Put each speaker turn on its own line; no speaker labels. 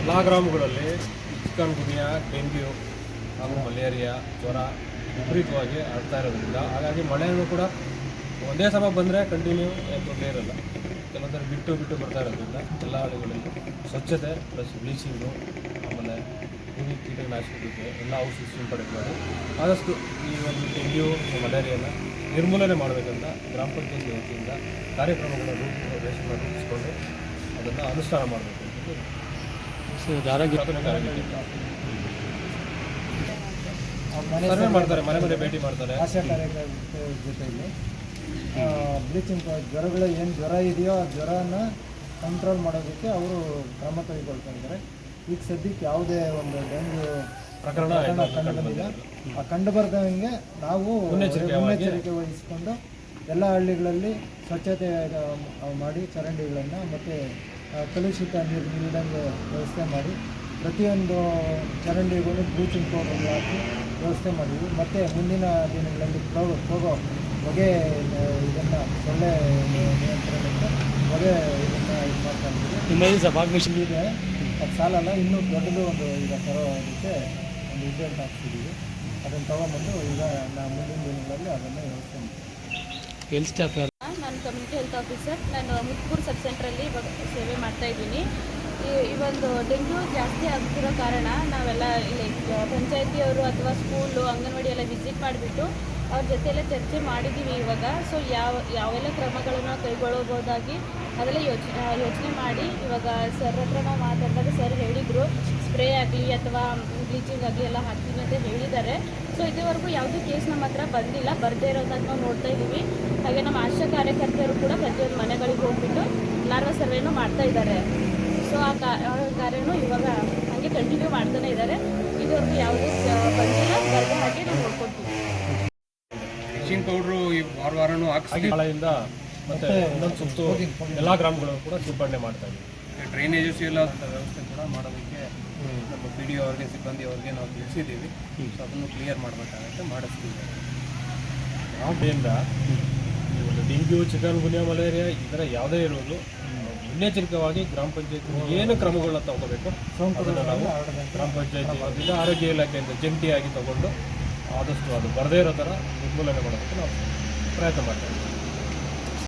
ಎಲ್ಲ ಗ್ರಾಮಗಳಲ್ಲಿ chikungunya dengue ಹಾಗೂ ಮಲೇರಿಯಾ ಜ್ವರ ವಿಪರೀತವಾಗಿ ಹರಡ್ತಾ ಇರೋದ್ರಿಂದ ಹಾಗಾಗಿ ಮಳೆಯೂ ಕೂಡ ಒಂದೇ ಸಮ ಬಂದರೆ ಕಂಟಿನ್ಯೂ ತೊಂದರೆ ಇರಲ್ಲ. ಕೆಲವೊಂದರೆ ಬಿಟ್ಟು ಬಿಟ್ಟು ಬರ್ತಾ ಇರೋದ್ರಿಂದ ಎಲ್ಲ ಹಳ್ಳಿಗಳಲ್ಲಿ ಸ್ವಚ್ಛತೆ ಪ್ಲಸ್ ಬ್ಲೀಚಿಂಗು ಆಮೇಲೆ ಕ್ರಿಮಿ ಕೀಟನಾಶಕ ಜೊತೆ ಎಲ್ಲ ಔಷಧಿ ಸಿಂಪಡಣೆ ಮಾಡಿ ಆದಷ್ಟು ಈ ಒಂದು ಡೆಂಗ್ಯೂ, ಮಲೇರಿಯಾನ ನಿರ್ಮೂಲನೆ ಮಾಡಬೇಕಂತ ಗ್ರಾಮ ಪಂಚಾಯತಿ ವತಿಯಿಂದ ಕಾರ್ಯಕ್ರಮಗಳನ್ನು ರೂಪ ರೂಪಿಸಿಕೊಂಡು ಅದನ್ನು ಅನುಷ್ಠಾನ ಮಾಡಬೇಕು. ಸರ್ವೆ ಮಾಡ್ತಾರೆ ಮನೆ ಮನೆ ಭೇಟಿ ಮಾಡ್ತಾರೆ.
ಆಶಾ ಕಾರ್ಯಕರ್ತರ ಜೊತೆಯಲ್ಲಿ. ಬ್ಲೀಚಿಂಗ್ ಜ್ವರಗಳು ಏನು ಜ್ವರ ಇದೆಯೋ ಆ ಜ್ವರನ ಕಂಟ್ರೋಲ್ ಮಾಡೋದಕ್ಕೆ ಅವರು ಕ್ರಮ ತೆಗೆದುಕೊಳ್ತಾ ಇದ್ದಾರೆ. ಈಗ ಸದ್ಯಕ್ಕೆ ಯಾವುದೇ ಒಂದು ಡೆಂಗ್ಯೂ
ಪ್ರಕರಣ
ಕಂಡು ಬಂದಿಲ್ಲ. ಆ ಕಂಡು ಬರ್ದಂಗೆ ನಾವು
ಮುನ್ನೆಚ್ಚರಿಕೆ
ವಹಿಸಿಕೊಂಡು ಎಲ್ಲ ಹಳ್ಳಿಗಳಲ್ಲಿ ಸ್ವಚ್ಛತೆ ಮಾಡಿ ಚರಂಡಿಗಳನ್ನು ಮತ್ತು ಕಲುಷಿತ ನೀರು ನೀಡಂಗೆ ವ್ಯವಸ್ಥೆ ಮಾಡಿ ಪ್ರತಿಯೊಂದು ಚರಂಡಿಗೂ ಬ್ಲೀಚಿಂಗ್ ಪೌಡರ್ ಹಾಕಿ ವ್ಯವಸ್ಥೆ ಮಾಡಿದ್ವಿ. ಮತ್ತು ಮುಂದಿನ ದಿನಗಳಲ್ಲಿ ಹೋಗೋ ಹೋಗೋ ಹೊಗೆ ಇದನ್ನು ಸೊಳ್ಳೆ ನಿಯಂತ್ರಣಕ್ಕೆ ಹೊಗೆ ಇದನ್ನು ಇದು ಮಾಡ್ತಾ ಇದ್ದೀವಿ
ಭಾಗವಹಿಸಿ
ಇದೆ. ಅದು ಸಾಲಲ್ಲ ಇನ್ನೂ ದೊಡ್ಡದು ಒಂದು ಈಗ ತರೋದಕ್ಕೆ ಒಂದು ಉದ್ಯೋಗ ಹಾಕ್ತಿದ್ದೀವಿ ಅದನ್ನು ತೊಗೊಂಬಂದು ಈಗ ನಾವು ಮುಂದಿನ ದಿನಗಳಲ್ಲಿ ಅದನ್ನು ವ್ಯವಸ್ಥೆ ಮಾಡ್ತೀವಿ.
ಸ್ಟಾಫ್ ಯಾರು?
ನಾನು ಕಮ್ಯುನಿಟಿ ಹೆಲ್ತ್ ಆಫೀಸರ್ ನಾನು ಮುತ್ಕೂರು ಸಬ್ ಸೆಂಟ್ರಲ್ಲಿ ಇವಾಗ ಸೇವೆ ಮಾಡ್ತಾ ಇದ್ದೀನಿ. ಈ ಈ ಒಂದು ಡೆಂಗ್ಯೂ ಜಾಸ್ತಿ ಆಗ್ತಿರೋ ಕಾರಣ ನಾವೆಲ್ಲ ಇಲ್ಲಿ ಪಂಚಾಯತಿಯವರು ಅಥವಾ ಸ್ಕೂಲು ಅಂಗನವಾಡಿ ಎಲ್ಲ ವಿಸಿಟ್ ಮಾಡಿಬಿಟ್ಟು ಅವ್ರ ಜೊತೆಲ್ಲ ಚರ್ಚೆ ಮಾಡಿದ್ದೀವಿ ಇವಾಗ. ಸೊ ಯಾವ, ಯಾವೆಲ್ಲ ಕ್ರಮಗಳನ್ನು ಕೈಗೊಳ್ಳಬಹುದಾಗಿ ಅದೆಲ್ಲ ಯೋಚನೆ ಯೋಚನೆ ಮಾಡಿ ಇವಾಗ ಸರ್ ಹತ್ರ ನಾವು ಮಾತಾಡಿದಾಗ ಸರ್ ಹೇಳಿದರು, ಸ್ಪ್ರೇ ಆಗಲಿ ಅಥವಾ ಬ್ಲೀಚಿಂಗ್ ಆಗಲಿ ಎಲ್ಲ ಹಾಕ್ತೀನಿ ಅಂತ ಹೇಳಿದ್ದಾರೆ. ಸೊ ಇದುವರೆಗೂ ಯಾವುದೂ ಕೇಸ್ ನಮ್ಮ ಹತ್ರ ಬಂದಿಲ್ಲ. ಬರದೇ ಇರೋದನ್ನ ನಾವು ನೋಡ್ತಾ ಇದ್ದೀವಿ. ಹಾಗೆ ನಮ್ಮ ಆಶಾ ಕಾರ್ಯಕರ್ತರು ಕೂಡ ಪ್ರತಿಯೊಂದು ಮನೆಗಳಿಗೆ ಹೋಗ್ಬಿಟ್ಟು ಲಾರ್ವಾ ಸರ್ವೇನೂ ಮಾಡ್ತಾ ಇದ್ದಾರೆ. ಸೊ ಆ ಕಾರ್ಯನೂ ಇವಾಗ ಹಾಗೆ ಕಂಟಿನ್ಯೂ ಮಾಡ್ತಾನೆ ಇದ್ದಾರೆ. ಇದುವರೆಗೂ ಯಾವುದೂ
ಪೌಡ್ರು ಈ ವಾರ ವಾರನೂ ಹಾಕ್ಸ್ತೀವಿ
ಮಳೆಯಿಂದ ಮತ್ತೆ ಇನ್ನೊಂದು ಸುತ್ತು ಎಲ್ಲ ಗ್ರಾಮಗಳು ಕೂಡ ಸಿಂಪಡಣೆ ಮಾಡ್ತಾ ಇದ್ದೀವಿ.
ಡ್ರೈನೇಜಸ್ ಎಲ್ಲ ವ್ಯವಸ್ಥೆ ಕೂಡ ಮಾಡೋದಕ್ಕೆ ನಮ್ಮ ಪಿ ಡಿ ಅವ್ರಿಗೆ ಸಿಬ್ಬಂದಿ ಅವ್ರಿಗೆ ನಾವು ತಿಳಿಸಿದ್ದೀವಿ. ಸೊ ಅದನ್ನು ಕ್ಲಿಯರ್ ಮಾಡಬೇಕಾಗತ್ತೆ ಮಾಡಿಸ್ತೀವಿ.
ಆದ್ದರಿಂದ ಈ ಒಂದು ಡೆಂಗ್ಯೂ ಚಿಕನ್ ಗುನಿಯಾ ಮಲೇರಿಯಾ ಈ ಥರ ಯಾವುದೇ ಇರೋದು ಮುನ್ನೆಚ್ಚರಿಕೆವಾಗಿ ಗ್ರಾಮ ಪಂಚಾಯತಿ ಏನು ಕ್ರಮಗಳನ್ನ ತಗೋಬೇಕು ಅದನ್ನು ನಾವು ಗ್ರಾಮ ಪಂಚಾಯತಿ ಆರೋಗ್ಯ ಇಲಾಖೆಯಿಂದ ಜಂಟಿಯಾಗಿ ತಗೊಂಡು ಆದಷ್ಟು ಅದು ಬರದೇ ಇರೋ ಥರ ನಿರ್ಮೂಲನೆ ಮಾಡೋದಕ್ಕೆ ನಾವು ಪ್ರಯತ್ನ ಮಾಡ್ತೀವಿ.